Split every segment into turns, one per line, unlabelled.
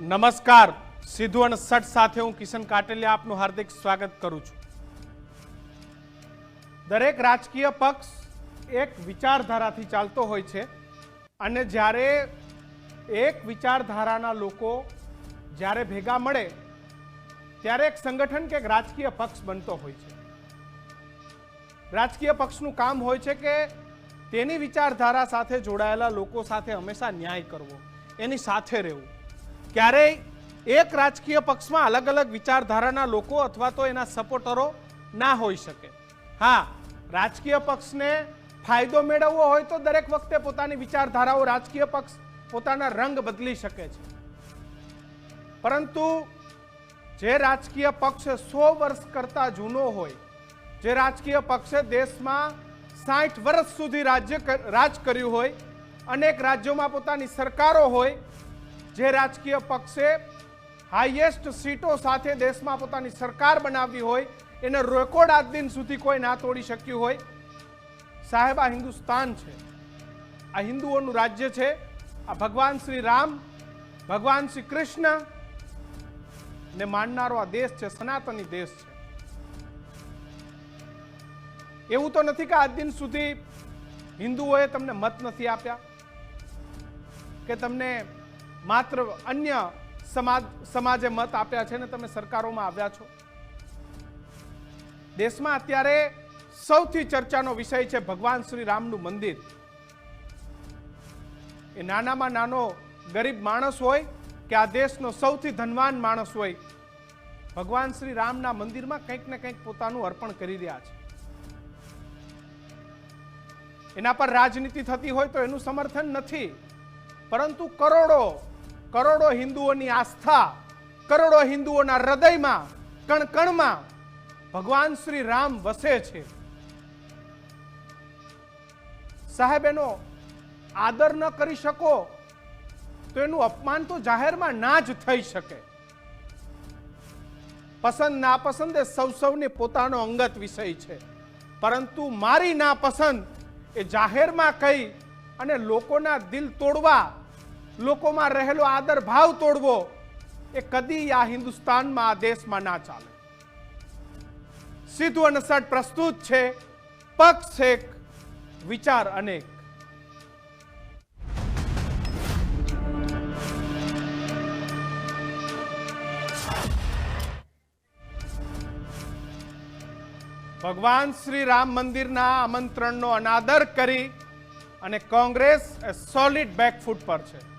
નમસ્કાર. સિદ્ધુ અને સટ સાથે હું કિશન કાટેલિયા આપનું હાર્દિક સ્વાગત કરું છું. દરેક રાજકીય પક્ષ એક વિચારધારાથી ચાલતો હોય છે અને જ્યારે એક વિચારધારાના લોકો જ્યારે ભેગા મળે ત્યારે એક સંગઠન કે એક રાજકીય પક્ષ બનતો હોય છે. રાજકીય પક્ષનું કામ હોય છે કે તેની વિચારધારા સાથે જોડાયેલા લોકો સાથે હંમેશા ન્યાય કરવો, એની સાથે રહેવું. ક્યારેય એક રાજકીય પક્ષમાં અલગ અલગ વિચારધારાના લોકો અથવા તો એના સપોર્ટરો ના હોઈ શકે. હા, રાજકીય પક્ષને ફાયદો મેળવવો હોય તો દરેક વખતે પોતાની વિચારધારાઓ રાજકીય પક્ષ પોતાના રંગ બદલી શકે છે. પરંતુ જે રાજકીય પક્ષ સો વર્ષ કરતા જૂનો હોય, જે રાજકીય પક્ષે દેશમાં સાઠ વર્ષ સુધી રાજ્ય રાજ કર્યું હોય, અનેક રાજ્યોમાં પોતાની સરકારો હોય જે રાજકીય પક્ષે હાઈએસ્ટ સીટો સાથે દેશમાં પોતાની સરકાર બનાવવી હોય, એને રેકોર્ડ આજ દિન સુધી કોઈ ના તોડી શક્યું હોય. સાહેબ, આ હિન્દુસ્તાન છે. આ હિન્દુઓનું રાજ્ય છે. આ ભગવાન શ્રી રામ, ભગવાન શ્રી કૃષ્ણ ને માનનારો આ દેશ છે, સનાતની દેશ છે. એવું તો નથી કે આજ દિન સુધી હિન્દુઓએ તમને મત નથી આપ્યા, કે તમને માત્ર અન્ય સમાજ સમાજે મત આપ્યા છે ને તમે સરકારોમાં આવ્યા છો. દેશમાં અત્યારે સૌથી ચર્ચાનો વિષય છે ભગવાન શ્રી રામનું મંદિર. એ નાનામાં નાનો ગરીબ માણસ હોય કે આ દેશનો સૌથી ધનવાન માણસ હોય, ભગવાન શ્રી રામના મંદિરમાં કંઈક ને કંઈક પોતાનું અર્પણ કરી રહ્યા છે. એના પર રાજનીતિ થતી હોય તો એનું સમર્થન નથી, પરંતુ કરોડો કરોડો હિન્દુઓની આસ્થા, કરોડો હિન્દુઓના હૃદયમાં કણ કણમાં ભગવાન શ્રી રામ વસે છે. સાહેબ, એનો આદર ન કરી શકો, તો એનું અપમાન તો જાહેરમાં ના જ થઈ શકે. પસંદ નાપસંદ એ સૌ સૌને પોતાનો અંગત વિષય છે. પરંતુ મારી નાપસંદ એ જાહેરમાં કહી અને લોકોના દિલ તોડવા લોકોમાં રહેલો આદર ભાવ તોડવો એ કદી આ હિન્દુસ્તાનમાં આ દેશમાં ના ચાલે. સીધું અને સટ પ્રસ્તુત છે, પક્ષ એક, વિચાર અનેક. ભગવાન શ્રી રામ મંદિરના આમંત્રણનો અનાદર કરી અને કોંગ્રેસ સોલિડ બેકફૂટ પર છે.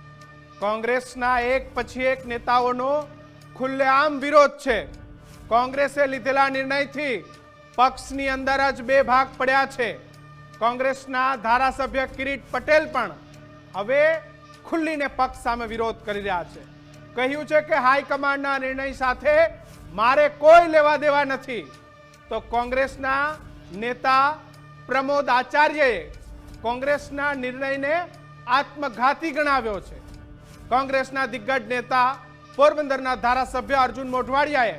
કોંગ્રેસના એક પછી એક નેતાઓનો ખુલ્લેઆમ વિરોધ છે. કોંગ્રેસે લીધેલા નિર્ણયથી પક્ષની અંદર જ બે ભાગ પડ્યા છે. કોંગ્રેસના ધારાસભ્ય કિરીટ પટેલ પણ હવે ખુલ્લીને પક્ષ સામે વિરોધ કરી રહ્યા છે. કહ્યું છે કે હાઈકમાન્ડના નિર્ણય સાથે મારે કોઈ લેવા દેવા નથી. તો કોંગ્રેસના નેતા પ્રમોદ આચાર્યએ કોંગ્રેસના નિર્ણયને આત્મઘાતી ગણાવ્યો છે. કોંગ્રેસના દિગ્ગજ નેતા પોરબંદરના ધારાસભ્ય અર્જુન મોઢવાડિયાએ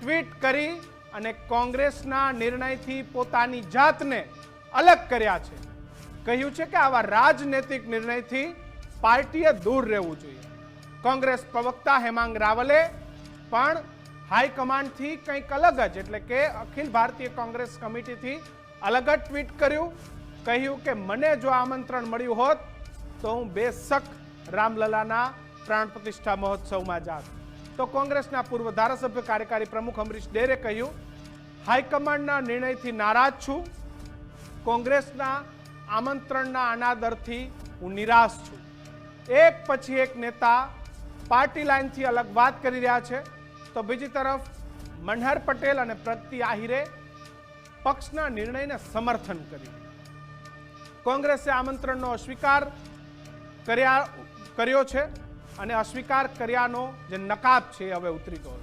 ટ્વીટ કરી અને કોંગ્રેસના નિર્ણયથી પોતાની જાતને અલગ કર્યા છે. કહ્યું છે કે આવા રાજનૈતિક નિર્ણયથી પાર્ટીએ દૂર રહેવું જોઈએ. કોંગ્રેસ પ્રવક્તા હેમાંગ રાવલે પણ હાઈકમાન્ડથી કંઈક અલગ જ, એટલે કે અખિલ ભારતીય કોંગ્રેસ કમિટીથી અલગ જ ટ્વીટ કર્યું. કહ્યું કે, મને જો આમંત્રણ મળ્યું હોત તો હું બેશક રામલલાના પ્રાણ પ્રતિષ્ઠા મહોત્સવમાં જાત. તો કોંગ્રેસના પૂર્વ ધારાસભ્ય કાર્યકારી પ્રમુખ અમરીશ ડેરે કહ્યું, હાઈકમાન્ડના નિર્ણયથી નારાજ છું. કોંગ્રેસના આમંત્રણના અનાદરથી હું નિરાશ છું. એક પછી એક નેતા પાર્ટી લાઇનથી અલગ વાત કરી રહ્યા છે. તો બીજી તરફ મનહર પટેલ અને પ્રગતિ આહિરે પક્ષના નિર્ણયને સમર્થન કર્યું. કોંગ્રેસે આમંત્રણનો અસ્વીકાર કર્યા કર્યો છે અને અસ્વીકાર કર્યાનો જે નકાબ છે એ હવે ઉતરી ગયો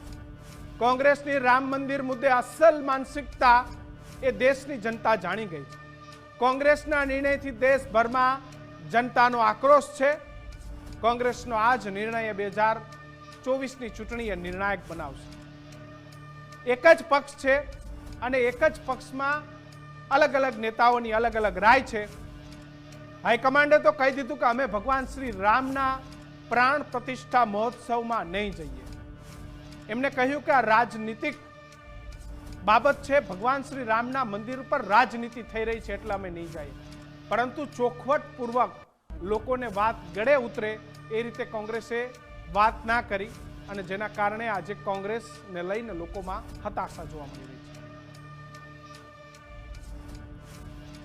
કોંગ્રેસની રામ મંદિર મુદ્દે અસલ માનસિકતા એ દેશની જનતા જાણી ગઈ છે. કોંગ્રેસના નિર્ણયથી દેશભરમાં જનતાનો આક્રોશ છે. કોંગ્રેસનો આ જ નિર્ણય બે હજાર ચોવીસની ચૂંટણી એ નિર્ણાયક બનાવશે. એક જ પક્ષ છે અને એક જ પક્ષમાં અલગ અલગ નેતાઓની અલગ અલગ રાય છે. હાઈકમાન્ડે તો કહી દીધું કે અમે ભગવાન શ્રી રામના પ્રાણ પ્રતિષ્ઠા મહોત્સવમાં નહીં જઈએ. એમણે કહ્યું કે આ રાજનીતિક બાબત છે, ભગવાન શ્રી રામના મંદિર ઉપર રાજનીતિ થઈ રહી છે એટલે અમે નહીં જઈએ. પરંતુ ચોખવટપૂર્વક લોકોને વાત ગળે ઉતરે એ રીતે કોંગ્રેસે વાત ના કરી અને જેના કારણે આજે કોંગ્રેસને લઈને લોકોમાં હતાશા જોવા મળી રહી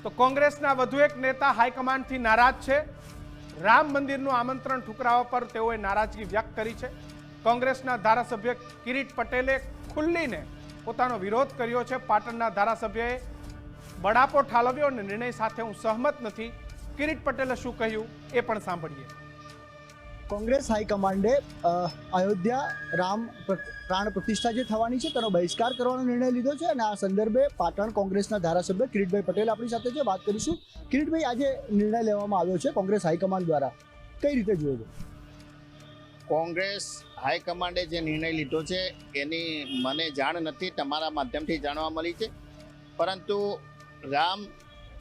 તો કોંગ્રેસના વધુ એક નેતા હાઈકમાન્ડથી નારાજ છે. રામ મંદિરનું આમંત્રણ ઠુકરાવા પર તેઓએ નારાજગી વ્યક્ત કરી છે. કોંગ્રેસના ધારાસભ્ય કિરીટ પટેલે ખુલ્લીને પોતાનો વિરોધ કર્યો છે. પાટણના ધારાસભ્યએ બડાપો ઠાલવ્યો અને નિર્ણય સાથે હું સહમત નથી. કિરીટ પટેલે શું કહ્યું એ પણ સાંભળીએ.
કોંગ્રેસ હાઈકમાન્ડે અયોધ્યા રામ પ્ર- પ્રાણ પ્રતિષ્ઠા જે થવાની છે તેનો બહિષ્કાર કરવાનો નિર્ણય લીધો છે અને આ સંદર્ભે પાટણ કોંગ્રેસના ધારાસભ્ય કિરીટભાઈ પટેલ આપણી સાથે છે. વાત કરીશું કિરીટભાઈ, આજે નિર્ણય લેવામાં આવ્યો છે કોંગ્રેસ હાઈકમાન્ડ દ્વારા. કઈ રીતે જોયો છે?
કોંગ્રેસ હાઈકમાન્ડે જે નિર્ણય લીધો છે એની મને જાણ નથી, તમારા માધ્યમથી જાણવા મળી છે. પરંતુ રામ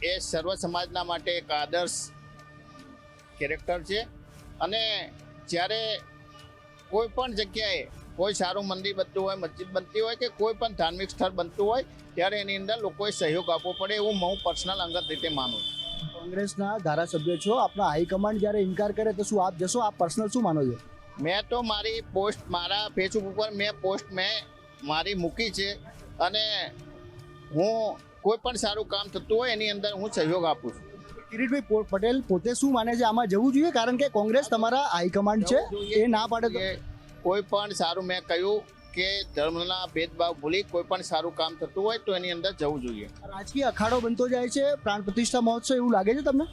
એ સર્વ સમાજના માટે એક આદર્શ કેરેક્ટર છે. અને જ્યારે કોઈ પણ જગ્યાએ કોઈ સારું મંદિર બનતું હોય મસ્જિદ બનતી હોય કે કોઈ પણ ધાર્મિક સ્થળ બનતું હોય ત્યારે એની અંદર લોકોએ સહયોગ આપવો પડે એવું હું પર્સનલ અંગત રીતે માનું છું.
કોંગ્રેસના ધારાસભ્ય છો આપણા હાઈકમાન્ડ જ્યારે ઇનકાર કરે તો શું આપ જશો? આપ પર્સનલ શું માનો છો?
મેં તો મારી પોસ્ટ મારા ફેસબુક ઉપર મેં પોસ્ટ મેં મારી મૂકી છે અને હું કોઈ પણ સારું કામ થતું હોય એની અંદર હું સહયોગ આપું છું.
કિરીટભાઈ પટેલ પોતે શું માને છે આમાં જવું જોઈએ? કારણ કે કોંગ્રેસ તમારા હાઈકમાન્ડ છે. એ ના પાડે તો
કોઈ પણ સારું મેં કહ્યું કે ધર્મના ભેદભાવ ભૂલી કોઈ પણ સારું કામ થતું હોય તો એની અંદર જવું જોઈએ.
રાજકીય અખાડો બનતો જાય છે પ્રાણ પ્રતિષ્ઠા મહોત્સવ એવું લાગે છે તમને?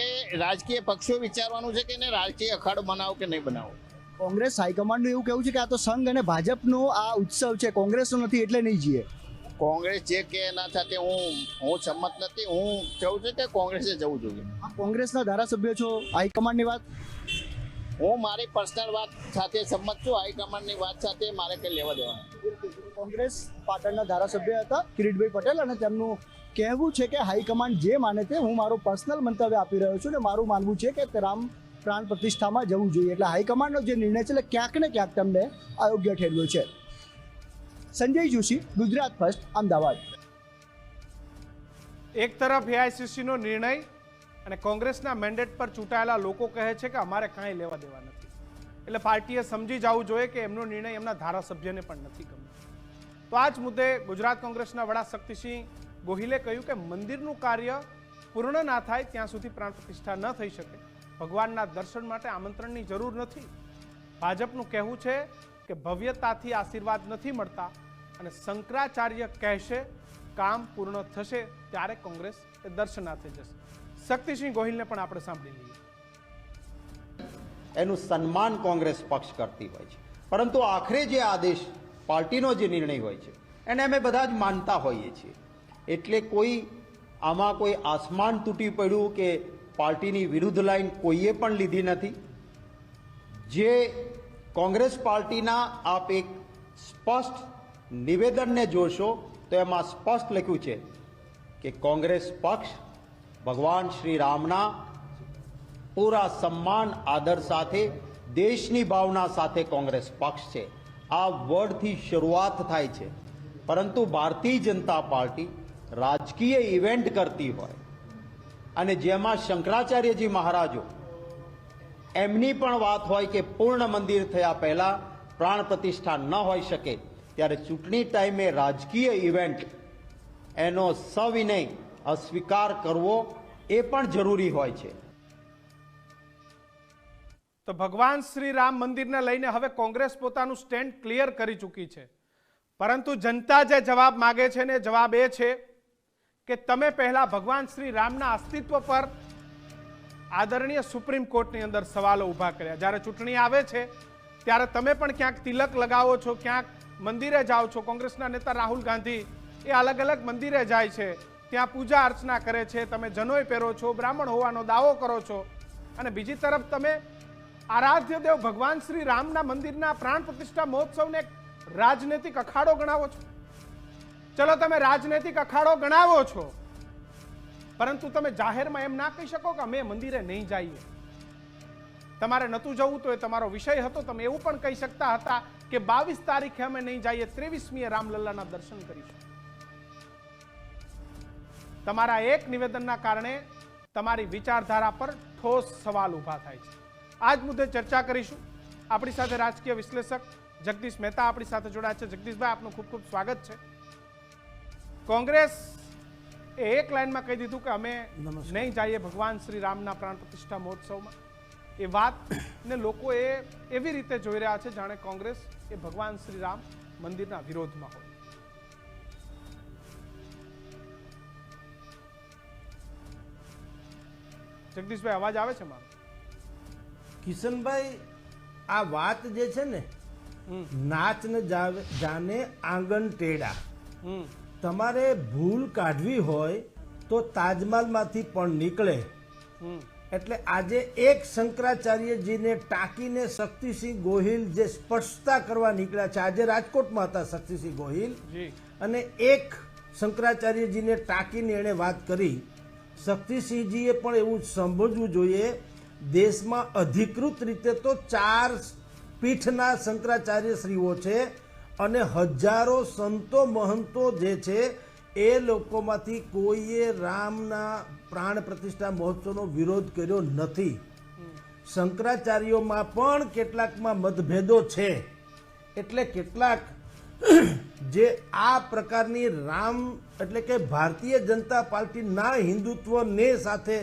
એ રાજકીય પક્ષો વિચારવાનું છે કે એને રાજકીય અખાડો બનાવો કે નહીં બનાવો?
કોંગ્રેસ હાઈકમાન્ડનું એવું કહેવું છે કે આ તો સંઘ અને ભાજપનો આ ઉત્સવ છે. કોંગ્રેસનો નથી એટલે નહીં જઈએ
કોંગ્રેસ જે કે એના સાથે હું હું સંમત નથી. હું કહું છું કે કોંગ્રેસે જવું જોઈએ.
આપ કોંગ્રેસના ધારાસભ્ય છો હાઈકમાન્ડની વાત?
હું મારી પર્સનલ વાત સાથે સંમત છું. હાઈકમાન્ડની વાત સાથે મારે કંઈ લેવા દેવા
કોંગ્રેસ પાટણના ધારાસભ્ય હતા કિરીટભાઈ પટેલ અને તેમનું કહેવું છે કે હાઈકમાન્ડ જે માને તે હું મારું પર્સનલ મંતવ્ય આપી રહ્યો છું અને મારું માનવું છે કે રામ પ્રાણ પ્રતિષ્ઠામાં જવું જોઈએ. એટલે હાઈકમાન્ડનો જે નિર્ણય છે એટલે ક્યાંક ને ક્યાંક તમને અયોગ્ય ઠેરવ્યો છે. સંજય જોશી, ગુજરાત ફર્સ્ટ, અમદાવાદ.
એક તરફ એઆઈસીસીનો નિર્ણય અને કોંગ્રેસના મેન્ડેટ પર ચૂંટાયેલા લોકો કહે છે કે અમારે કાંઈ લેવા દેવા નથી. એટલે પાર્ટીએ સમજી જવું જોઈએ કે એમનો નિર્ણય એમના ધારાસભ્યને પણ નથી ગમ્યો તો આ જ મુદ્દે ગુજરાત કોંગ્રેસના વડા શક્તિસિંહ ગોહિલે કહ્યું કે મંદિરનું કાર્ય પૂર્ણ ના થાય ત્યાં સુધી પ્રાણ પ્રતિષ્ઠા ન થઈ શકે. ભગવાનના દર્શન માટે આમંત્રણની જરૂર નથી. ભાજપનું કહેવું છે કે ભવ્યતાથી આશીર્વાદ નથી મળતા અને શંકરાચાર્ય કહેશે, કામ પૂર્ણ થશે ત્યારે કોંગ્રેસ એ દર્શનાર્થે જશે. શક્તિસિંહ ગોહિલને પણ આપણે સાંભળી લઈએ.
એનું સન્માન કોંગ્રેસ પક્ષ કરતી હોય છે. પરંતુ આખરે જે આદેશ, પાર્ટીનો જે નિર્ણય હોય છે, એને અમે બધા જ માનતા હોઈએ છીએ. એટલે કોઈ, આમાં કોઈ આસમાન તૂટી પડ્યું કે પાર્ટીની વિરુદ્ધ લાઈન કોઈએ પણ લીધી નથી. જે કોંગ્રેસ પાર્ટીના આપ એક સ્પષ્ટ નિવેદનને જોશો તો એમાં સ્પષ્ટ લખ્યું છે કે કોંગ્રેસ પક્ષ ભગવાન શ્રી રામના પૂરા સન્માન, આદર સાથે દેશની ભાવના સાથે કોંગ્રેસ પક્ષ છે. આ વર્ડથી શરૂઆત થાય છે. પરંતુ ભારતીય જનતા પાર્ટી રાજકીય ઇવેન્ટ કરતી હોય અને જેમાં શંકરાચાર્યજી મહારાજો એમની પણ વાત હોય કે પૂર્ણ મંદિર થયા પહેલા પ્રાણ પ્રતિષ્ઠા ન હોઈ શકે, ત્યારે ચૂંટણી ટાઈમે રાજકીય ઇવેન્ટ એનો સવિનય અસ્વીકાર કરવો એ પણ જરૂરી હોય છે.
તો ભગવાન શ્રી રામ મંદિરને લઈને હવે કોંગ્રેસ પોતાનું સ્ટેન્ડ ક્લિયર કરી ચૂકી છે. પરંતુ જનતા જે જવાબ માગે છે ને જવાબ એ છે કે તમે પહેલા ભગવાન શ્રી રામના અસ્તિત્વ પર આદરણીય સુપ્રીમ કોર્ટની અંદર સવાલો ઊભા કર્યા. જ્યારે ચૂંટણી આવે છે, ત્યારે તમે પણ ક્યાંક તિલક લગાવો છો, ક્યાંક મંદિરે જાઓ છો. કોંગ્રેસના નેતા રાહુલ ગાંધી એ અલગ અલગ મંદિરે જાય છે, ત્યાં પૂજા અર્ચના કરે છે, તમે જનોય પહેરો છો, બ્રાહ્મણ હોવાનો દાવો કરો છો. અને બીજી તરફ તમે આરાધ્ય દેવ ભગવાન શ્રી રામના મંદિરના પ્રાણ પ્રતિષ્ઠા મહોત્સવને રાજનૈતિક અખાડો ગણાવો છો. ચલો તમે રાજનૈતિક અખાડો ગણાવો છો. પરંતુ તમે જાહેરમાં એમ ના કહી શકો કે અમે મંદિરે નહીં જઈએ. તમારે નહોતું જવું તો એ તમારો વિષય હતો. તમે એવું પણ કહી શકતા હતા કે બાવીસ તારીખે અમે નહીં જઈએ, ત્રેવીસમીએ રામલલ્લાના દર્શન કરીશું. તમારા એક નિવેદનના કારણે તમારી વિચારધારા પર ઠોસ સવાલ ઊભા થાય છે. આ જ મુદ્દે ચર્ચા કરીશું. આપણી સાથે રાજકીય વિશ્લેષક જગદીશ મહેતા આપણી સાથે જોડાયા છે. જગદીશભાઈ, આપનું ખૂબ ખૂબ સ્વાગત છે. કોંગ્રેસ એ એક લાઈનમાં કહી દીધું કે અમે નહીં જઈએ ભગવાન શ્રી રામના પ્રાણ પ્રતિષ્ઠા મહોત્સવમાં. એ વાતને લોકો એ એવી રીતે જોઈ રહ્યા છે જાણે કોંગ્રેસ એ ભગવાન શ્રી રામ મંદિરના વિરોધમાં હોય. જગદીશભાઈ અવાજ આવે છે મારો?
કિશનભાઈ આ વાત જે છે ને. નાચ ને જાને આંગણ ટેડા તમારે ભૂલ કાઢવી હોય તો તાજમહાલમાંથી પણ નીકળે. એટલે આજે એક શંકરાચાર્યજીને ટાંકીને શક્તિસિંહ ગોહિલ જે સ્પષ્ટતા કરવા નીકળ્યા છે આજે રાજકોટમાં હતા શક્તિસિંહ ગોહિલ. અને એક શંકરાચાર્યજીને ટાંકીને એણે વાત કરી. શક્તિસિંહજીએ પણ એવું સમજવું જોઈએ દેશમાં અધિકૃત રીતે તો ચાર પીઠના શંકરાચાર્ય શ્રીઓ છે અને હજારો સંતો મહંતો જે છે, એ લોકોમાંથી કોઈએ રામના પ્રાણ પ્રતિષ્ઠા મહોત્સવનો વિરોધ કર્યો નથી. શંકરાચાર્યોમાં પણ કેટલાકમાં મતભેદો છે. એટલે કેટલાક જે આ પ્રકારની રામ એટલે કે ભારતીય જનતા પાર્ટીના હિન્દુત્વને સાથે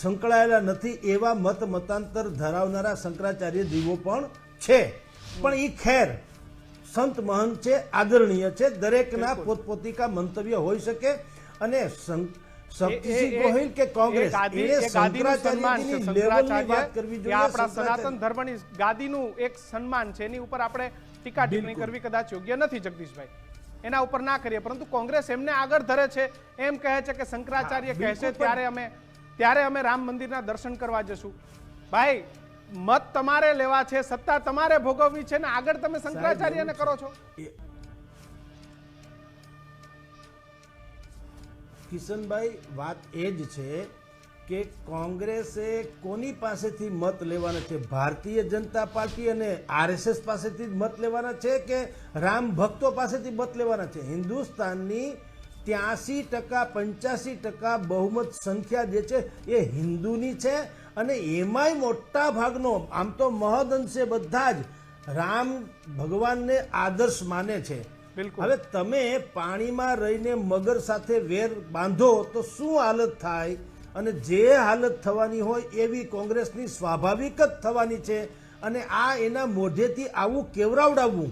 સંકળાયેલા નથી, એવા મત મતાંતર ધરાવનારા શંકરાચાર્ય જીવો પણ છે. પણ એ ખેર સંત મહંત છે આદરણીય છે દરેકના. પોતપોતિકા મંતવ્ય હોઈ શકે અને શક્તિસિંહ ગોહિલ કે કોંગ્રેસ?
એ
શંકરાચાર્યજીની લેવલની વાત
શંકરાચાર્ય
કરવી જોઈએ
આપણા સનાતન ધર્મની ગાદીનું એક સન્માન છે એની ઉપર આપણે ટીકા ટિપ્પણી કરવી કદાચ યોગ્ય નથી જગદીશભાઈ. એના ઉપર ના કરીએ પરંતુ કોંગ્રેસ એમને આગળ ધરે છે એમ કહે છે કે શંકરાચાર્ય
હા,
કહે છે ત્યારે અમે ત્યારે અમે રામ મંદિરના દર્શન કરવા જશું. ભાઈ મત તમારે લેવા છે સત્તા તમારે ભોગવવી છે ને આગળ તમે શંકરાચાર્યને કરો છો.
કિશનભાઈ વાત એ જ છે કે કોંગ્રેસે કોની પાસેથી મત લેવાના છે? ભારતીય જનતા પાર્ટી અને આરએસએસ પાસેથી જ મત લેવાના છે કે રામ ભક્તો પાસેથી મત લેવાના છે? હિન્દુસ્તાનની ત્યાસી ટકા પંચ્યાસી ટકા બહુમત સંખ્યા જે છે એ હિન્દુની છે અને એમાંય મોટા ભાગનો આમ તો મહદઅંશે બધા જ રામ ભગવાનને આદર્શ માને છે. હવે તમે પાણીમાં રહીને મગર સાથે વેર બાંધો તો શું હાલત થાય? અને જે હાલત થવાની હોય એવી કોંગ્રેસની સ્વાભાવિક જ થવાની છે. અને આ એના મોઢેથી આવું કેવરાવડાવવું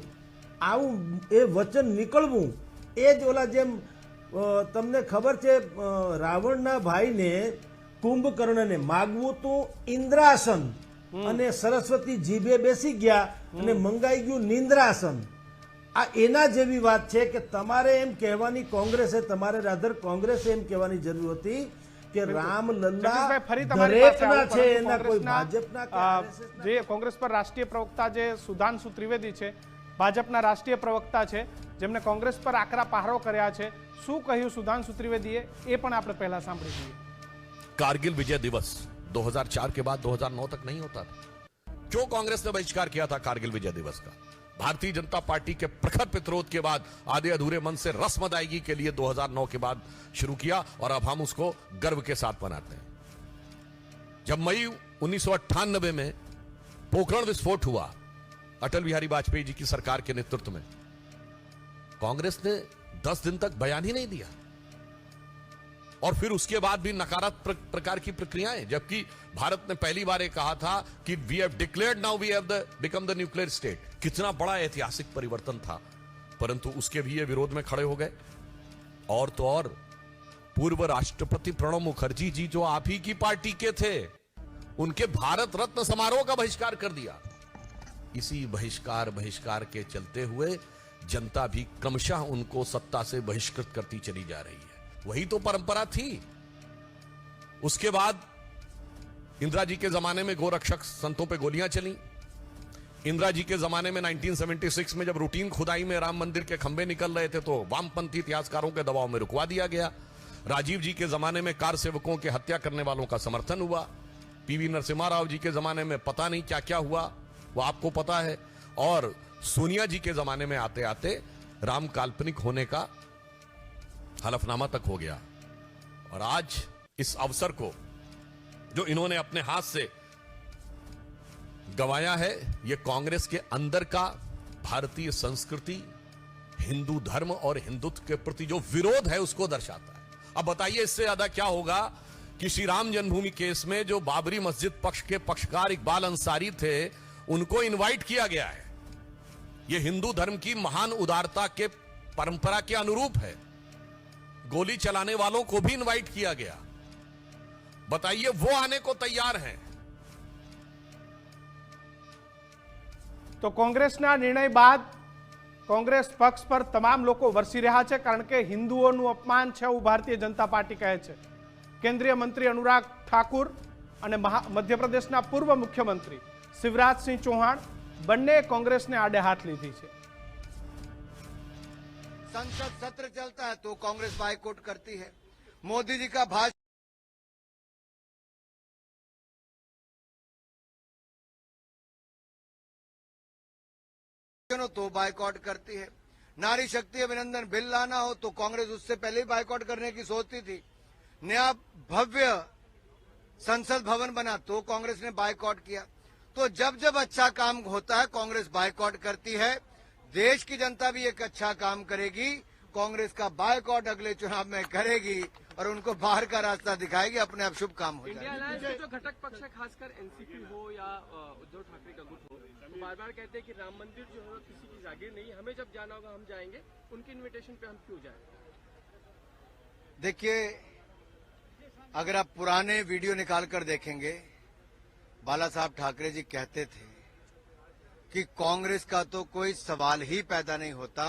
આવું એ વચન નીકળવું એ જ ઓલા જેમ તમને ખબર છે રાવણના ભાઈને કુંભકર્ણને માગવું તું ઇન્દ્રાસન. અને સરસ્વતી જીભે બેસી ગયા અને મંગાઈ ગયું નિંદ્રાસન. આ એના જેવી વાત છે કે તમારે એમ કહેવાની કોંગ્રેસે તમારે રાધર કોંગ્રેસે એમ કહેવાની જરૂર હતી કે રામ લલ્લા
ફરી તમારી
દરેકના છે એના કોઈ ભાજપના
જે કોંગ્રેસ પર રાષ્ટ્રીય પ્રવક્તા જે સુધાંશુ ત્રિવેદી છે ભાજપના રાષ્ટ્રીય પ્રવક્તા છે જેમને કોંગ્રેસ પર આકરા પહારો કર્યા છે શું કહ્યું સુધાંશુ ત્રિવેદીએ? એ પણ આપણે પહેલા સાંભળી લઈએ.
कारगिल विजय दिवस 2004 के बाद 2009 तक नहीं होता था। क्यों कांग्रेस ने बहिष्कार किया था कारगिल विजय दिवस का। भारतीय जनता पार्टी के प्रखर प्रतिरोध के बाद आधे अधूरे मन से रस्म अदायगी के लिए 2009 के बाद शुरू किया और अब हम उसको गर्व के साथ मनाते हैं। जब मई उन्नीस सौ अट्ठानबे में पोखरण विस्फोट हुआ, अटल बिहारी वाजपेयी जी की सरकार के नेतृत्व में, कांग्रेस ने 10 दिन तक बयान ही नहीं दिया। और फिर उसके बाद भी नकारात्मक प्रकार की प्रक्रियाएँ, जबकि भारत ने पहली बार ये कहा था कि we have declared now we have the become the nuclear state कितना बड़ा ऐतिहासिक परिवर्तन था। परंतु उसके भी ये विरोध में खड़े हो गए। और तो और, पूर्व राष्ट्रपति प्रणब मुखर्जी जी जो आप ही की पार्टी के थे, उनके भारत रत्न समारोह का बहिष्कार कर दिया। इसी बहिष्कार बहिष्कार के चलते हुए जनता भी क्रमशः उनको सत्ता से बहिष्कृत करती चली जा रही है। वही तो परंपरा थी। उसके बाद इंदिरा जी के जमाने में गोरक्षक संतों पे गोलियाँ चली। इंदिरा जी के जमाने में 1976 में जब रूटीन खुदाई में राम मंदिर के खंभे निकल रहे थे तो वामपंथी इतिहासकारों के दबाव में रुकवा दिया गया। राजीव जी के जमाने में कार सेवकों के हत्या करने वालों का समर्थन हुआ। पीवी नरसिम्हा राव जी के जमाने में पता नहीं क्या क्या हुआ, वो आपको पता है। और सोनिया जी के जमाने में आते आते राम काल्पनिक होने का हलफनामा तक हो गया। और आज इस अवसर को जो इन्होंने अपने हाथ से गवाया है, ये कांग्रेस के अंदर का भारतीय संस्कृति, हिंदू धर्म और हिंदुत्व के प्रति जो विरोध है उसको दर्शाता है। अब बताइए इससे ज़्यादा क्या होगा कि श्री राम जन्मभूमि केस में जो बाबरी मस्जिद पक्ष के पक्षकार इकबाल अंसारी थे, उनको इनवाइट किया गया है। यह हिंदू धर्म की महान उदारता के परंपरा के अनुरूप है। गोली चलाने वालों को भी इनवाइट किया गया बताइए वो आने को तैयार हैं
તો કોંગ્રેસના નિર્ણય બાદ કોંગ્રેસ પક્ષ પર તમામ લોકો વરસી રહ્યા છે કારણ કે હિન્દુઓનું અપમાન છે એવું ભારતીય જનતા પાર્ટી કહે છે કેન્દ્રીય મંત્રી અનુરાગ ઠાકુર અને મહા મધ્યપ્રદેશના પૂર્વ મુખ્યમંત્રી શિવરાજસિંહ ચૌહાણ બંને કોંગ્રેસને આડે હાથ લીધી છે
संसद सत्र चलता है तो कांग्रेस बाइकआउट करती है। मोदी जी का भाषण तो बाइकआउट करती है। नारी शक्ति अभिनंदन बिल लाना हो तो कांग्रेस उससे पहले ही बाइकआउट करने की सोचती थी। नया भव्य संसद भवन बना तो कांग्रेस ने बाइकआउट किया। तो जब जब अच्छा काम होता है, कांग्रेस बाइकआउट करती है। देश की जनता भी एक अच्छा काम करेगी कांग्रेस का बायकॉट अगले चुनाव में करेगी और उनको बाहर का रास्ता दिखाएगी अपने आप शुभ काम हो
इंडिया
जाएगा।
जो घटक पक्ष है खासकर एनसीपी हो या उद्धव ठाकरे का गुट हो तो बार बार कहते हैं कि राम मंदिर जो है वो किसी की जागीर नहीं हमें जब जाना होगा हम जाएँगे। उनके इन्विटेशन पे हम क्यों जाए?
देखिए अगर आप पुराने वीडियो निकाल कर देखेंगे बाला साहब ठाकरे जी कहते थे कि कांग्रेस का तो कोई सवाल ही पैदा नहीं होता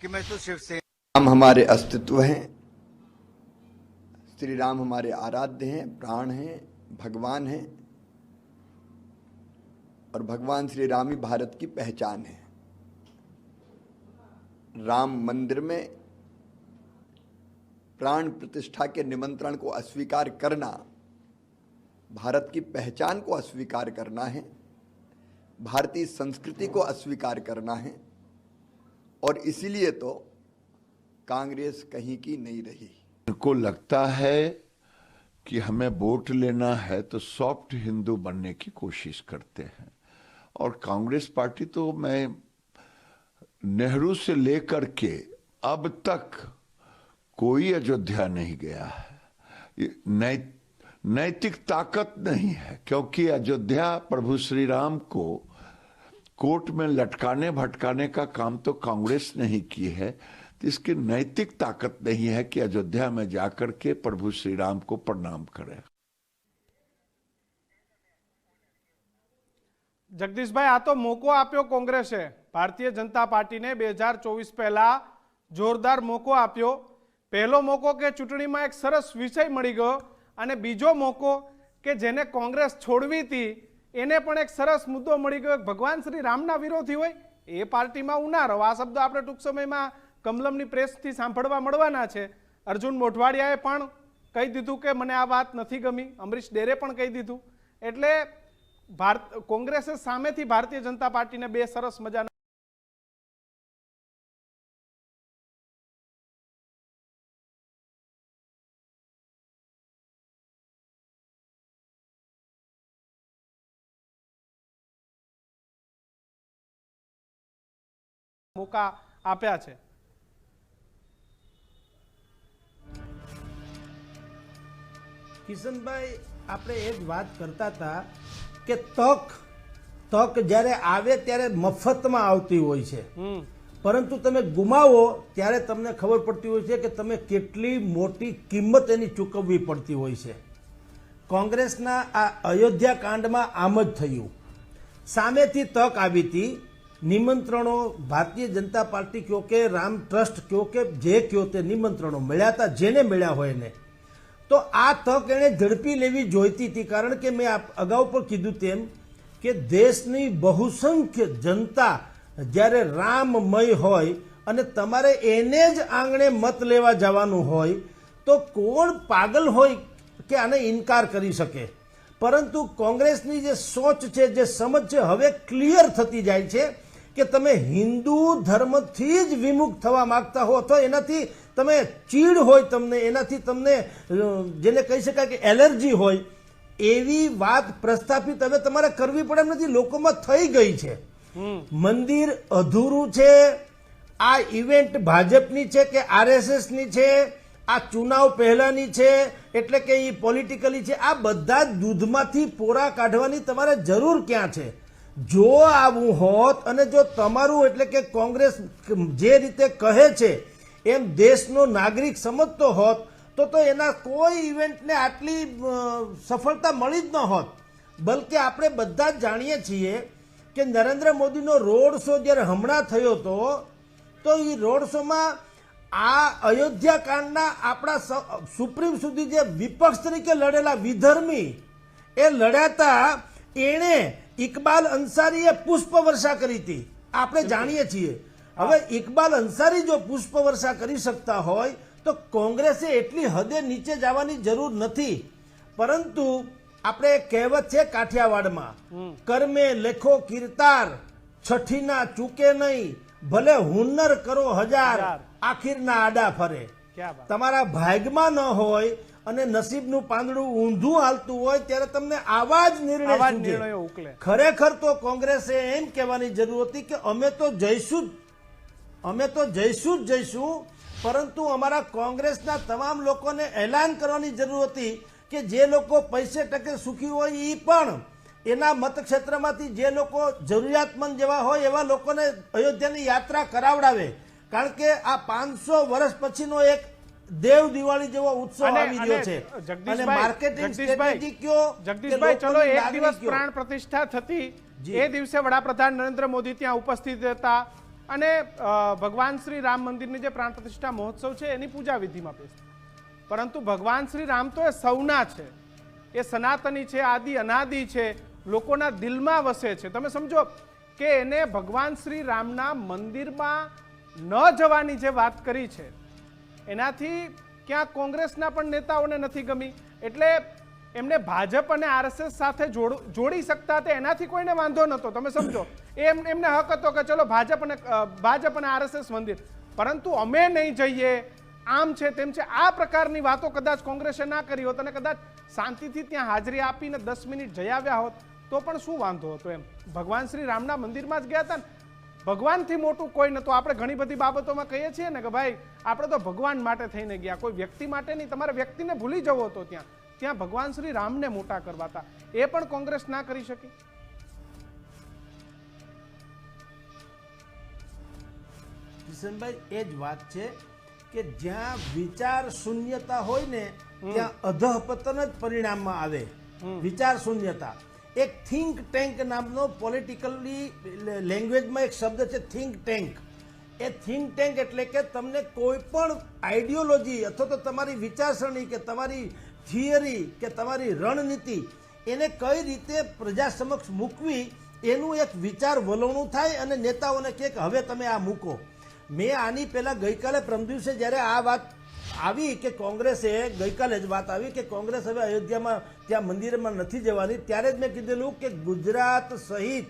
कि मैं तो शिवसेना
राम हमारे अस्तित्व हैं, श्री राम हमारे आराध्य हैं, प्राण हैं, भगवान हैं, और भगवान श्री राम ही भारत की पहचान है। राम मंदिर में प्राण प्रतिष्ठा के निमंत्रण को अस्वीकार करना, भारत की पहचान को अस्वीकार करना है। भारतीय संस्कृति को अस्वीकार करना है और इसीलिए तो कांग्रेस कहीं की नहीं रही।
को लगता है कि हमें वोट लेना है तो सॉफ्ट हिंदू बनने की कोशिश करते हैं। और कांग्रेस पार्टी तो मैं नेहरू से लेकर के अब तक कोई अयोध्या नहीं गया है। नै, नैतिक ताकत नहीं है क्योंकि अयोध्या प्रभु श्री राम को कोर्ट में लटकाने भटकाने का काम तो कांग्रेस नहीं की है तो इसकी नैतिक ताकत नहीं है कि अयोध्या में जाकर के प्रभु श्री राम को प्रणाम करें
જગદીશભાઈ આ તો મોકો આપ્યો કોંગ્રેસે ભારતીય જનતા પાર્ટીને બે હજાર ચોવીસ પહેલા જોરદાર મોકો આપ્યો પહેલો મોકો કે ચૂંટણીમાં એક સરસ વિષય મળી ગયો અને બીજો મોકો કે જેને કોંગ્રેસ છોડવી હતી એને પણ એક સરસ મુદ્દો મળી ગયો. ભગવાન શ્રી રામના વિરોધી હોય, એ પાર્ટીમાં ઉનારો આ શબ્દ આપણે ટૂંક સમયમાં કમલમની પ્રેસથી સાંભળવા મળવાના છે. અર્જુન મોઢવાડિયાએ પણ કહી દીધું કે મને આ વાત નથી ગમી. અમરીશ ડેરે પણ કહી દીધું. એટલે ભારત, કોંગ્રેસે સામેથી ભારતીય જનતા પાર્ટીને બે સરસ મજાના મોકા આપ્યા છે.
કિશનભાઈ આપણે એ જ વાત કરતા હતા કે તક તક જ્યારે આવે ત્યારે મફતમાં આવતી હોય છે. પરંતુ તમે ગુમાવો ત્યારે તમને ખબર પડતી હોય છે કે તમે કેટલી મોટી કિંમત એની ચૂકવવી પડતી હોય છે. કોંગ્રેસના આ અયોધ્યા કાંડમાં આમ જ થયું. સામેથી તક આવી હતી નિમંત્રણો ભારતીય જનતા પાર્ટી કયો કે રામ ટ્રસ્ટ કયો કે જે કયો તે નિમંત્રણો મળ્યા હતા, જેને મળ્યા હોય એને. તો આ તક એણે ઝડપી લેવી જોઈતી હતી, કારણ કે મેં અગાઉ પણ કીધું તેમ કે દેશની બહુસંખ્ય જનતા જ્યારે રામમય હોય અને તમારે એને જ આંગણે મત લેવા જવાનું હોય, તો કોણ પાગલ હોય કે આને ઇનકાર કરી શકે? પરંતુ કોંગ્રેસની જે સોચ છે, જે સમજ છે, હવે ક્લિયર થતી જાય છે કે તમે હિન્દુ ધર્મથી જ વિમુખ થવા માંગતા હો તો એનાથી તમે ચીડ હોય તમને એનાથી તમને જેને કહી શકાય કે એલર્જી હોય એવી વાત પ્રસ્થાપિત હવે તમારે કરવી પડે એમ નથી લોકોમાં થઈ ગઈ છે. મંદિર અધૂરું છે આ ઇવેન્ટ ભાજપની છે કે આરએસએસની છે આ ચુનાવ પહેલાની છે એટલે કે એ પોલિટિકલી છે આ બધા દૂધમાંથી પોરા કાઢવાની તમારે જરૂર ક્યાં છે? જો આવું હોત અને જો તમારું એટલે કે કોંગ્રેસ જે રીતે કહે છે, એમ દેશનો નાગરિક સમજતો હોત, તો તો એના કોઈ ઇવેન્ટને આટલી સફળતા મળી જ ન હોત. બલકે આપણે બધા જ જાણીએ છીએ કે નરેન્દ્ર મોદીનો રોડ શો જ્યારે હમણાં થયો હતો, તો એ રોડ શોમાં આ અયોધ્યા કાંડના આપણા સુપ્રીમ સુધી જે વિપક્ષ તરીકે લડેલા વિધર્મી, એ લડાતા એણે ઇકબાલ અંસારીએ પુષ્પ વર્ષા કરી હતી. આપણે જાણીએ છીએ. હવે ઇકબાલ અંસારી જો પુષ્પ વર્ષા કરી શકતા હોય તો કોંગ્રેસે એટલી હદે નીચે જવાની જરૂર નથી. પરંતુ આપણે કહેવત છે કાઠિયાવાડમાં કર્મે લેખો કીર્તાર છઠ્ઠીના ચૂકે નહીં. ભલે હુન્નર કરો હજાર
હજાર.
આખીરના આડા ફરે. તમારા ભાગમાં ન હોય અને નસીબનું પાંદડું ઊંધું હાલતું હોય ત્યારે તમને આવા જ નિર્ણય
ઉકલે.
ખરેખર તો કોંગ્રેસે એમ કહેવાની જરૂર હતી કે અમે તો જઈશું જ. અમે તો જઈશું જ જઈશું પરંતુ અમારા કોંગ્રેસના તમામ લોકોને એલાન કરવાની જરૂર હતી કે જે લોકો પૈસે ટકે સુખી હોય એ પણ એના મતક્ષેત્રમાંથી જે લોકો જરૂરિયાતમંદ જેવા હોય એવા લોકોને અયોધ્યાની યાત્રા કરાવડાવે. કારણ કે આ પાંચસો વર્ષ પછીનો એક દેવ દિવાળી જેવો ઉત્સવ આવી રહ્યો છે. અને માર્કેટિંગ સ્ટ્રેટેજી કયો
જગદીશભાઈ ચલો એક દિવસ પ્રાણ પ્રતિષ્ઠા થતી. એ દિવસે વડાપ્રધાન નરેન્દ્ર મોદી ત્યાં ઉપસ્થિત હતા. અને ભગવાન શ્રી રામ મંદિરની જે પ્રાણ પ્રતિષ્ઠા મહોત્સવ છે એની પૂજા વિધિમાં બેસતા પરંતુ ભગવાન શ્રી રામ તો એ સૌના છે. એ સનાતની છે આદિ અનાદિ છે લોકોના દિલમાં વસે છે. તમે સમજો કે એને ભગવાન શ્રી રામના મંદિરમાં ન જવાની જે વાત કરી છે એનાથી ક્યાં કોંગ્રેસના પણ નેતાઓને નથી ગમી. એટલે એમને ભાજપ અને આરએસએસ સાથે જોડ- શકતા હતા એનાથી કોઈને વાંધો નહોતો. તમે સમજો. એમ, એમને હક હતો કે ચલો ભાજપ અને ભાજપ અને આરએસએસ મંદિર. પરંતુ અમે નહીં જઈએ. આમ છે તેમ છે. આ પ્રકારની વાતો કદાચ કોંગ્રેસે ના કરી હોત અને કદાચ શાંતિથી ત્યાં હાજરી આપીને દસ મિનિટ જઈ આવ્યા હોત તો પણ શું વાંધો હતો એમ? ભગવાન શ્રી રામના મંદિરમાં જ ગયા હતા ને? ભગવાનથી મોટું કોઈ નહોતું આપણે ઘણી બધી બાબતોમાં કહીએ છીએ ને કે ભાઈ આપણે તો ભગવાન માટે થઈને ગયા. કોઈ વ્યક્તિ માટે નહીં તમારે વ્યક્તિને ભૂલી જવો હતો ત્યાં. ત્યાં ભગવાન શ્રી રામને મોટા કરવાતા એ પણ કોંગ્રેસ ના કરી શકી.
કિશનભાઈ એ જ વાત છે કે જ્યાં વિચાર શૂન્યતા હોય ને ત્યાં અધઃપતન જ પરિણામમાં આવે. વિચાર શૂન્યતા. એક થિંક ટેન્ક નામનો પોલિટિકલી લેંગ્વેજમાં એક શબ્દ છે થિંક ટેન્ક એ થિંક ટેન્ક એટલે કે તમને કોઈ પણ આઈડિયોલોજી અથવા તો તમારી વિચારસરણી કે તમારી થિયરી કે તમારી રણનીતિ એને કઈ રીતે પ્રજા સમક્ષ મૂકવી એનું એક વિચાર વલણું થાય અને નેતાઓને કહે કે હવે તમે આ મૂકો. મેં આની પહેલાં ગઈકાલે પ્રમ દિવસે જ્યારે આ વાત આવી કે કોંગ્રેસે ગઈકાલે જ વાત આવી કે કોંગ્રેસ હવે અયોધ્યામાં ત્યાં મંદિરમાં નથી જવાની, ત્યારે જ મેં કીધેલું કે ગુજરાત સહિત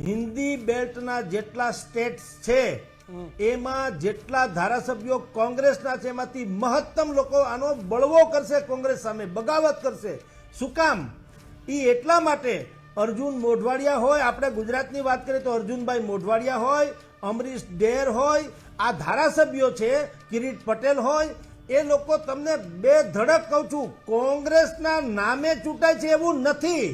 હિન્દી બેલ્ટના જેટલા સ્ટેટ્સ છે, એમાં જેટલા ધારાસભ્યો કોંગ્રેસના છે, એમાંથી મહત્તમ લોકો આનો બળવો કરશે, કોંગ્રેસ સામે બગાવત કરશે. શું કામ? એ એટલા માટે અર્જુન મોઢવાડિયા હોય આપણે ગુજરાતની વાત કરીએ તો અર્જુનભાઈ મોઢવાડિયા હોય અમરીશ ડેર હોય આ ધારાસભ્યો છે કિરીટ પટેલ હોય એ લોકો તમને બે ધડક કહું છું કોંગ્રેસના નામે ચૂંટાય છે એવું નથી.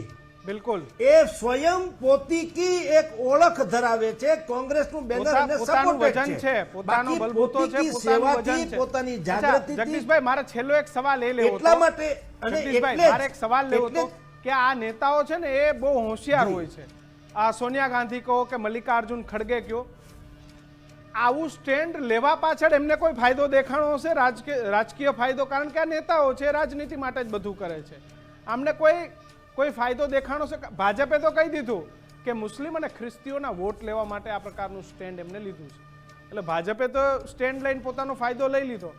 બિલકુલ.
એ સ્વયં પોતીકી એક ઓળખ ધરાવે છે કોંગ્રેસનું બેનર અને સપોર્ટ
વજન છે. પોતાનો બલબૂતો છે
સેવાથી, પોતાની જાગૃતિથી
જગદીશભાઈ મારે છેલ્લો એક સવાલ એ લેવો
એટલા માટે અને એટલે
મારે એક સવાલ લેવો હતો. કે આ નેતાઓ છે ને એ બહુ હોશિયાર હોય છે. આ સોનિયા ગાંધી કહો કે મલ્લિકાર્જુન ખડગે કહો આવું સ્ટેન્ડ લેવા પાછળ એમને કોઈ ફાયદો દેખાણો હશે? રાજકીય રાજકીય ફાયદો? કારણ કે આ નેતાઓ છે રાજનીતિ માટે જ બધું કરે છે. આમને કોઈ કોઈ ફાયદો દેખાણો છે ભાજપે તો કહી દીધું કે મુસ્લિમ અને ખ્રિસ્તીઓના વોટ લેવા માટે આ પ્રકારનું સ્ટેન્ડ એમને લીધું છે. એટલે ભાજપે તો સ્ટેન્ડ લઈને પોતાનો ફાયદો લઈ લીધો.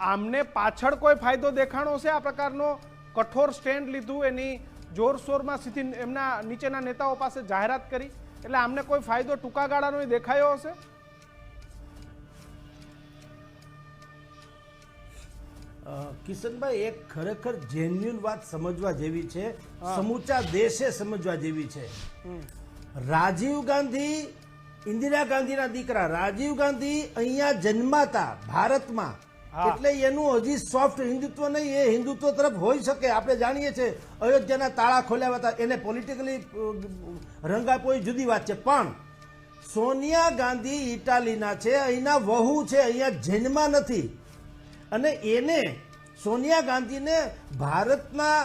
આમને પાછળ કોઈ ફાયદો દેખાણો છે આ પ્રકારનો કઠોર સ્ટેન્ડ લીધું એની જોરશોરમાં સીધી એમના નીચેના નેતાઓ પાસે જાહેરાત કરી. એટલે આમને કોઈ ફાયદો ટૂંકા ગાળાનો દેખાયો હશે?
કિશનભાઈ એક ખરેખર જેન્યુન વાત સમજવા જેવી છે. સમૂચા દેશે સમજવા જેવી છે. રાજીવ ગાંધી ઇન્દિરા ગાંધીના દીકરા રાજીવ ગાંધી અહીંયા જન્માતા ભારતમાં. એટલે એનું હજી સોફ્ટ હિન્દુત્વ નહીં, એ હિન્દુત્વ તરફ હોઈ શકે, આપણે જાણીએ છીએ. અયોધ્યાના તાળા ખોલ્યા હતા, એને પોલિટિકલી રંગ આપવો જુદી વાત છે. પણ સોનિયા ગાંધી ઇટાલીના છે, અહીંના વહુ છે, અહીંયા જન્મા નથી. અને એને સોનિયા ગાંધીને ભારતના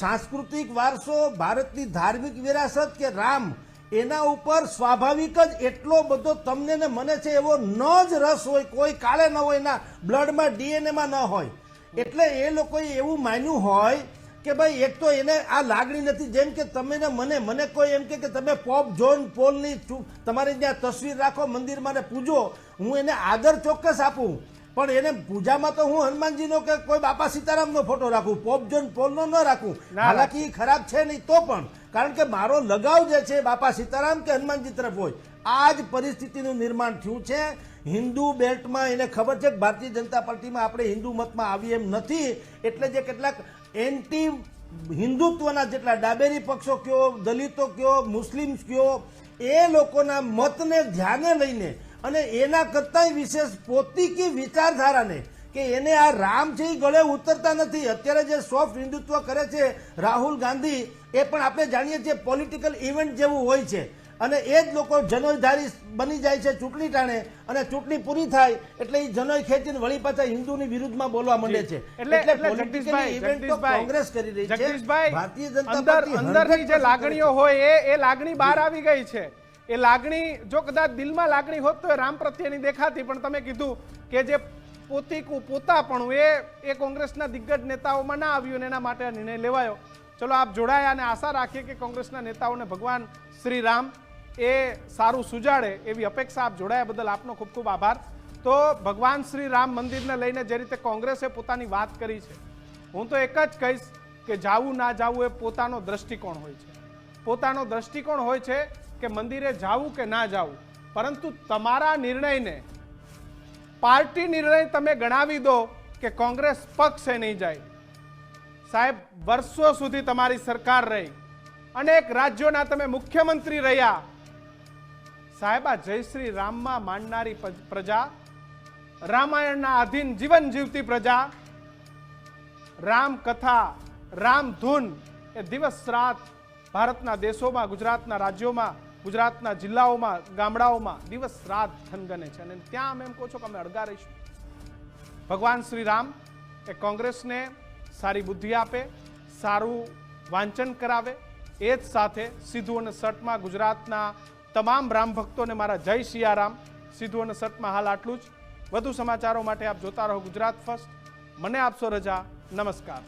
સાંસ્કૃતિક વારસો, ભારતની ધાર્મિક વિરાસત કે રામ એના ઉપર સ્વાભાવિક જ એટલો બધો તમને ને મને છે એવો ન જ રસ હોય, કોઈ કાળે ન હોય, એના બ્લડમાં, ડીએનએમાં ન હોય. એટલે એ લોકોએ એવું માન્યું હોય કે ભાઈ, એક તો એને આ લાગણી નથી. જેમ કે તમે ને મને મને કોઈ એમ કે તમે પોપ જોન પોલની તમારી ત્યાં તસવીર રાખો, મંદિરમાં ને પૂજો. હું એને આદર ચોક્કસ આપું. પણ એને પૂજામાં તો હું હનુમાનજીનો કે કોઈ બાપા સીતારામનો ફોટો રાખું પોપ જોન પોલનો ન રાખું. હાલાકી ખરાબ છે નહીં તો પણ કારણ કે મારો લગાવ જે છે બાપા સીતારામ કે હનુમાનજી તરફ હોય. આ જ પરિસ્થિતિનું નિર્માણ થયું છે. હિન્દુ બેલ્ટમાં એને ખબર છે કે ભારતીય જનતા પાર્ટીમાં આપણે હિન્દુ મતમાં આવી એમ નથી. એટલે જે કેટલાક એન્ટી હિન્દુત્વના જેટલા ડાબેરી પક્ષો કયો દલિતો કયો મુસ્લિમ્સ કયો એ લોકોના મતને ધ્યાને લઈને અને એના કરતાંય વિશેષ પોતીકી વિચારધારાને કે એને આ રામ છે એ ગળે ઉતરતા નથી. અત્યારે જે સોફ્ટ હિન્દુત્વ કરે છે રાહુલ ગાંધી એ પણ આપણે જાણીએ છીએ પોલિટિકલ ઇવેન્ટ જેવું હોય છે. અને એ જ લોકો જનોયધારી બની જાય છે ચૂંટણી ટાણે અને ચૂંટણી પૂરી થાય એટલે એ જનોય ખેંચીને વળી પાછા હિન્દુની વિરુદ્ધમાં બોલવા માંડે છે.
એટલે
તો કોંગ્રેસ કરી રહી છે. ભારતીય જનતા પાર્ટી
અંદરની જે લાગણીઓ હોય એ એ લાગણી બહાર આવી ગઈ છે. એ લાગણી, જો કદાચ દિલમાં લાગણી હોત તો એ રામ પ્રત્યેની દેખાતી, પણ તમે કીધું કે જે પોતીકું પોતાપણું, એ એ કોંગ્રેસના દિગ્ગજ નેતાઓમાં ના આવ્યું એના માટે આ નિર્ણય લેવાયો. ચલો, આપ જોડાયા અને આશા રાખીએ કે કોંગ્રેસના નેતાઓને ભગવાન શ્રી રામ એ સારું સુજાડે એવી અપેક્ષા આપ જોડાયા બદલ આપનો ખૂબ ખૂબ આભાર. તો ભગવાન શ્રી રામ મંદિરને લઈને જે રીતે કોંગ્રેસે પોતાની વાત કરી છે, હું તો એક જ કહીશ કે જાવું ના જાવું એ પોતાનો દ્રષ્ટિકોણ હોય છે. પોતાનો દ્રષ્ટિકોણ હોય છે કે મંદિરે જાવું કે ના જાવું. પરંતુ તમારા નિર્ણયને, પાર્ટી નિર્ણય તમે ગણાવી દો કે કોંગ્રેસ પક્ષે નહીં જાય. સાહેબ, વર્ષો સુધી તમારી સરકાર રહી. અનેક રાજ્યોના તમે મુખ્યમંત્રી રહ્યા. સાહેબ જય શ્રી રામમાં માનનારી પ્રજા, રામાયણના આધીન જીવન જીવતી પ્રજા રામ કથા રામ ધૂન એ દિવસ રાત ભારતના દેશોમાં, ગુજરાતના રાજ્યોમાં ગુજરાતના જિલ્લાઓમાં, ગામડાઓમાં દિવસ રાત થનગને છે. અને ત્યાં અમે એમ કહો છો કે અમે અડગા રહીશું. ભગવાન શ્રી રામ એ કોંગ્રેસને સારી બુદ્ધિ આપે, સારું વાંચન કરાવે, એ જ સાથે સીધુ અને સટમાં ગુજરાતના તમામ રામ ભક્તોને મારા જય સિયારામ સીધુ અને સટમાં હાલ આટલું જ. વધુ સમાચારો માટે આપ જોતા રહો ગુજરાત ફર્સ્ટ. મને આપશો રજા. નમસ્કાર.